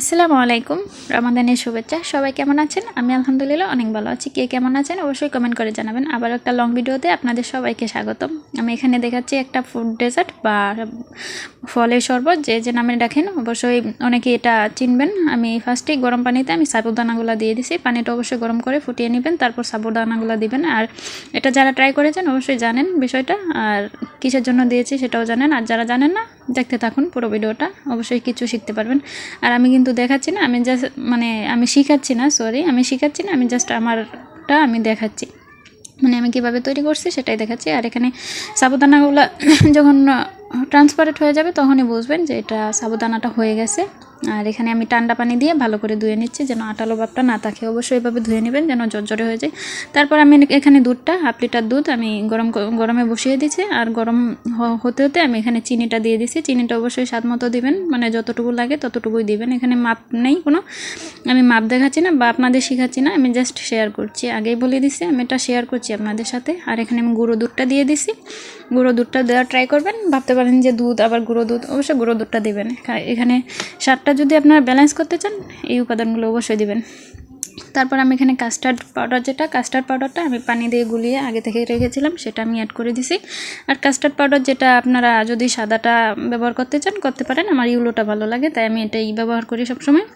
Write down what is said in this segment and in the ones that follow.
আসসালামু আলাইকুম। রমাদানের শুভেচ্ছা। সবাই কেমন আছেন? আমি আলহামদুলিল্লাহ অনেক ভালো আছি। কে কেমন আছেন? অবশ্যই কমেন্ট করে জানাবেন। আবার একটা লং ভিডিওতে আপনাদের সবাইকে স্বাগতম। আমি এখানে দেখাচ্ছি একটা ফুড ডেজার্ট বা ফলের শরবত। যে যে নামে ডাকেন, অবশ্যই অনেকে এটা চিনবেন। আমি ফার্স্টেই গরম পানিতে আমি সাবুদানাগুলো দিয়ে দিছি। পানিটা অবশ্যই গরম করে ফুটিয়ে নেবেন, তারপর সাবুদানাগুলো দিবেন। আর এটা যারা ট্রাই করেছেন, অবশ্যই জানেন বিষয়টা। আর কিসের জন্য দিয়েছি সেটাও জানেন। আর যারা জানেন না দেখতে থাকুন পুরো ভিডিওটা, অবশ্যই কিছু শিখতে পারবেন। আর আমি কিন্তু দেখাচ্ছি না, আমি জাস্ট মানে আমি শিখাচ্ছি না সরি আমি শিখাচ্ছি না, আমি জাস্ট আমারটা আমি দেখাচ্ছি। মানে আমি কীভাবে তৈরি করছি সেটাই দেখাচ্ছি। আর এখানে সাবুদানাগুলো যখন ট্রান্সপারেন্ট হয়ে যাবে তখনই বুঝবেন যে এটা সাবুদানাটা হয়ে গেছে। আর এখানে আমি ঠান্ডা পানি দিয়ে ভালো করে ধুয়ে নিচ্ছি, যেন আটালো ভাবটা না থাকে। অবশ্যই এভাবে ধুয়ে নেবেন, যেন জর্জরে হয়ে যায়। তারপর আমি এখানে দুধটা, হাফ লিটার দুধ আমি গরম গরমে বসিয়ে দিচ্ছি। আর গরম হতে হতে আমি এখানে চিনিটা দিয়ে দিচ্ছি। চিনিটা অবশ্যই স্বাদ মতো দিবেন মানে যতটুকু লাগে ততটুকুই দিবেন। এখানে মাপ নেই কোনো। আমি মাপ দেখাচ্ছি না বা আপনাদের শেখাচ্ছি না, আমি জাস্ট শেয়ার করছি। আগেই বলে দিছি আমি এটা শেয়ার করছি আপনাদের সাথে। আর এখানে আমি গুঁড়ো দুধটা দিয়ে দিছি গুঁড়ো দুধটা দেওয়ার ট্রাই করবেন। ভাবতে পারেন যে দুধ, আবার গুঁড়ো দুধ, অবশ্যই গুঁড়ো দুধটা দেবেন। এখানে স্বাদটা যদি আপনারা ব্যালেন্স করতে চান, এই উপাদানগুলো অবশ্যই দেবেন। তারপর আমি এখানে কাস্টার্ড পাউডার যেটা কাস্টার্ড পাউডারটা আমি পানি দিয়ে গুলিয়ে আগে থেকে রেখেছিলাম, সেটা আমি অ্যাড করে দিছি। আর কাস্টার্ড পাউডার যেটা আপনারা যদি সাদাটা ব্যবহার করতে চান, করতে পারেন। আমার ইউলোটা ভালো লাগে, তাই আমি এটাই ব্যবহার করি সবসময়।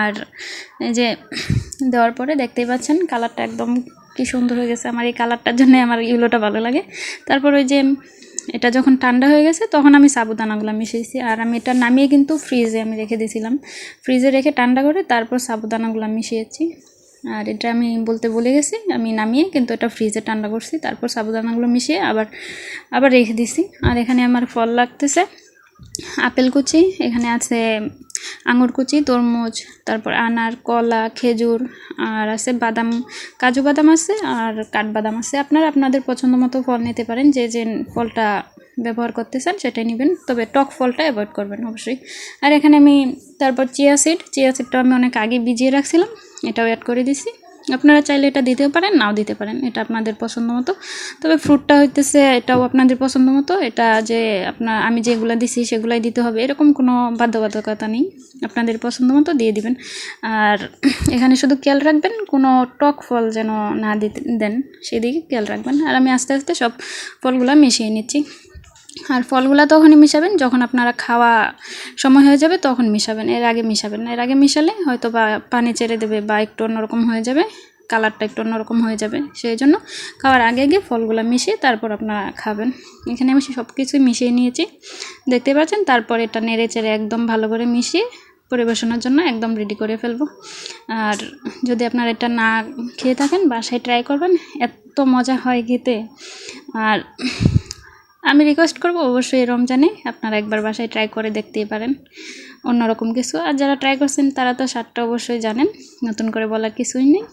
আর যে দেওয়ার পরে দেখতেই পাচ্ছেন কালারটা একদম কি সুন্দর হয়ে গেছে। আমার এই কালারটার জন্য আমার ইউলোটা ভালো লাগে। তারপর ওই যে এটা যখন ঠান্ডা হয়ে গেছে, তখন আমি সাবুদানাগুলো মিশিয়েছি। আর আমি এটা নামিয়ে কিন্তু ফ্রিজে আমি রেখে দিয়েছিলাম। ফ্রিজে রেখে ঠান্ডা করে তারপর সাবুদানাগুলো মিশিয়েছি। আর এটা আমি বলতে বলে গেছি, আমি নামিয়ে কিন্তু এটা ফ্রিজে ঠান্ডা করছি। তারপর সাবুদানাগুলো মিশিয়ে আবার আবার রেখে দিছি আর এখানে আমার ফল লাগতেছে, আপেল কুচি, এখানে আছে আঙুর কুচি, তরমুজ, তারপর আনার, কলা, খেজুর, আর আছে বাদাম, কাজু বাদাম আছে আর কাঠবাদাম আছে। আপনারা আপনাদের পছন্দ মতো ফল নিতে পারেন, যে যে ফলটা ব্যবহার করতে চান সেটাই নেবেন। তবে টক ফলটা অ্যাভয়েড করবেন অবশ্যই। আর এখানে আমি তারপর চিয়া সিড, চিয়া সিডটা আমি অনেক আগে ভিজিয়ে রাখছিলাম, এটাও অ্যাড করে দিছি। আপনারা চাইলে এটা দিতেও পারেন, নাও দিতে পারেন, এটা আপনাদের পছন্দ মতো। তবে ফ্রুটটা হইতেছে, এটাও আপনাদের পছন্দ মতো, এটা যে আপনার, আমি যেগুলো দিছি সেগুলাই দিতে হবে, এরকম কোনো বাধ্যবাধকতা নেই, আপনাদের পছন্দ মতো দিয়ে দিবেন। আর এখানে শুধু খেয়াল রাখবেন, কোনো টক ফল যেন না দিতে দেন, সেদিকে খেয়াল রাখবেন। আর আমি আস্তে আস্তে সব ফলগুলো মিশিয়ে নিচ্ছি। আর ফলগুলো তখনই মিশাবেন, যখন আপনারা খাওয়া সময় হয়ে যাবে তখন মিশাবেন। এর আগে মিশাবেন এর আগে মিশালে হয়তো বা পানি চেড়ে দেবে বা একটু অন্যরকম হয়ে যাবে, কালারটা একটু অন্যরকম হয়ে যাবে। সেই জন্য খাওয়ার আগে আগে ফলগুলো মিশিয়ে তারপর আপনারা খাবেন। এখানে আমি সব কিছুই মিশিয়ে নিয়েছি। দেখতে পাচ্ছেন? তারপর এটা নেড়ে চেড়ে একদম ভালো করে মিশিয়ে পরিবেশনের জন্য একদম রেডি করে ফেলব। আর যদি আপনারা এটা না খেয়ে থাকেন, বাসায় ট্রাই করবেন, এত মজা হয় খেতে। আর আমি রিকোয়েস্ট করব অবশ্যই রমজানে আপনারা একবার বাসায় ট্রাই করে দেখতেই পারেন। অন্যরকম কিছু। আর যারা ট্রাই করছেন তারা তো স্বাদটা অবশ্যই জানেন। নতুন করে বলার কিছুই নেই।